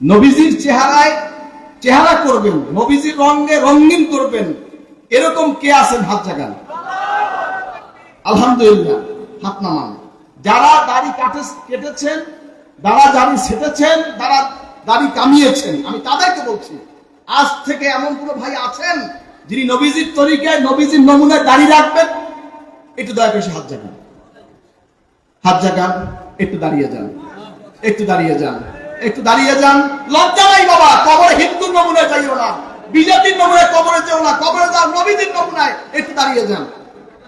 নবীজির চেহারায় চেহারা করবেন, নবীজির রঙে রঙিন করবেন, এরকম কে আছেন হাত জাগান? আলহামদুলিল্লাহ, হাত নামান। যারা দাড়ি কাটে কেটেছেন, যারা দাড়ি ছেটেছেন, যারা দাড়ি কামিয়েছেন, আমি তাদেরকে বলছি, আজ থেকে এমন কোনো ভাই আছেন যিনি নবীজির তরিকায়, নবীজির নমুনায় দাড়ি রাখবেন? একটু দয়া করে হাত জাগান। হাত জাগান, একটু দাঁড়িয়ে যান, একটু দাঁড়িয়ে যান। একটু দাঁড়িয়ে যান। লজ্জা নাই বাবা, কবরে হিন্দুর নমুনায় যাইও না, বিজেপির নমুনায় কবরে যেও না, কবরে যাও, নবীদের নমুনায়। একটু দাঁড়িয়ে যান,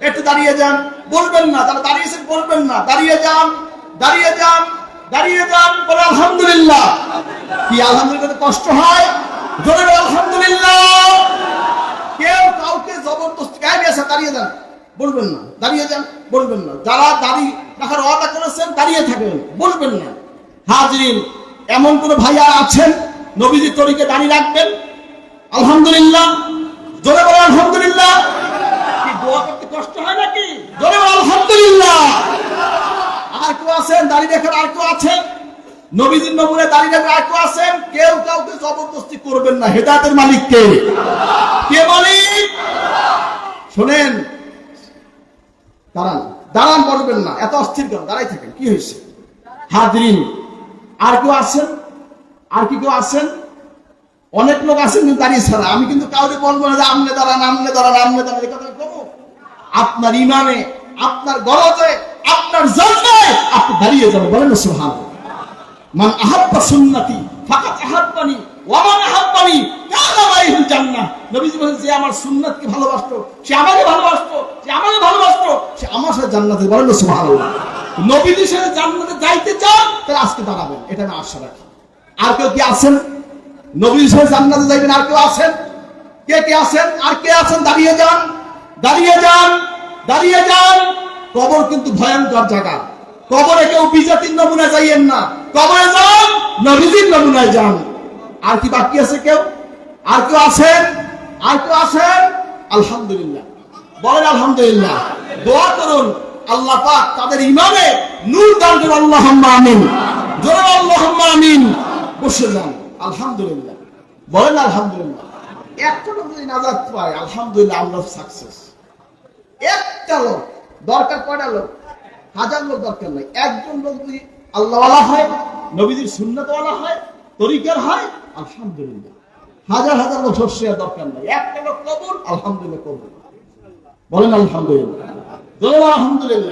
একটু দাঁড়িয়ে যান। বলবেন না তারা দাঁড়িয়েছেন বলবেন না। দাঁড়িয়ে যান দাঁড়িয়ে যান দাঁড়িয়ে যান, বলে আলহামদুলিল্লাহ। কি আলহামদুলিল্লাহ কষ্ট হয়? জোরে আলহামদুলিল্লাহ। কেউ কাউকে জবরদস্তি, গায়ে গেছে দাঁড়িয়ে যান। বলবেন না, দাঁড়িয়ে যান, বলবেন না। যারা দাঁড়িয়ে রাখার ওয়াদা করেছেন, দাঁড়িয়ে থাকবেন বলবেন না। হাজরিন এমন কোন ভাইয়া আছেন? নবীজি তরিকে দাঁড়িয়ে রাখবেন। আলহামদুলিল্লাহ। জোরে বলে আলহামদুলিল্লাহ। কষ্ট হয় নাকি? জোরে বলে আলহামদুলিল্লাহ। আর কেউ আছেন? দাঁড়িয়ে রাখার আর কেউ আছেন? নবীজির নমুনে দাঁড়িয়ে রাখার আর কেউ আছেন? কেউ কাউকে জবরদস্তি করবেন না। হেদায়তের মালিক কে কে মালিক? শোনেন, দাঁড়ান। দাঁড়ান, বলবেন না। এত অস্থির কেন? দাঁড়াই থাকেন। কি হয়েছে? হাজরিন আর কেউ আছেন? আর কি কেউ আছেন? অনেক লোক আছেন কিন্তু দাঁড়িয়ে ছাড়া। আমি কিন্তু কাউকে বলব না যে আমনে দাঁড়ান আমনে দাঁড়ান আমনে দাঁড়ান। কথা বলব। আপনার ইমানে, আপনার গরজে, আপনার জন্মায় আপনি দাঁড়িয়ে যাবেন। বলেন না সুহান মান আহাব্বা সুন্নতি, ফাকাত আহাব্বানি, ওয়া মান আহাব্বানি কানা মাইহুল জান্নাহ। নবীজি বলেন, যে আমার সুন্নাতকে ভালোবাসতো, সে আমাকে ভালোবাসতো, সে আমাকে ভালোবাসতো, সে আমার সাথে জান্নাতে। বলেন না, সুবহানাল্লাহ। নবীজির সাথে জান্নাতে যাইতে চান, তাহলে আজকে দাঁড়াবেন, এটা আমি আশা রাখি। আর কেউ কি আছেন? নবীর সাথে জান্নাতে যাইবেন, আর কেউ আছেন? কে কে আছেন? আর কে আছেন? দাঁড়িয়ে যান দাঁড়িয়ে যান দাঁড়িয়ে যান। কবর কিন্তু ভয়ঙ্কর জায়গা। কবরে কেউ বিজাতির নমুনায় যাইয়েন না। কবরে যান, নবীজির নমুনায় যান। আর কি বাকি আছে কেউ? আর কেউ আছেন? আর কেউ আছেন? আলহামদুলিল্লাহ। বলেন আলহামদুলিল্লাহ। দোয়া করুন। আল্লাহ পাক তাদের ইমানে নূর দান করুন। আল্লাহ আমিন। জোরে আল্লাহ আমিন। বসে যান। আলহামদুলিল্লাহ। বলেন আলহামদুলিল্লাহ। একটা লোক যদি নাজাত পায়, আলহামদুলিল্লাহ আমরা সাকসেস একটা লোক, দরকার কয়টা লোক? হাজার লোক দরকার নাই। একজন লোক যদি আল্লাহওয়ালা হয়, নবীজির সুন্নতওয়ালা হয়, তরিকার হয়, আলহামদুলিল্লাহ। হাজার হাজার লোক শস্য দরকার নাই। একটা লোক কবুল, আলহামদুলিল্লাহ কবুল। বলেন আলহামদুলিল্লাহ। বলেন আলহামদুলিল্লাহ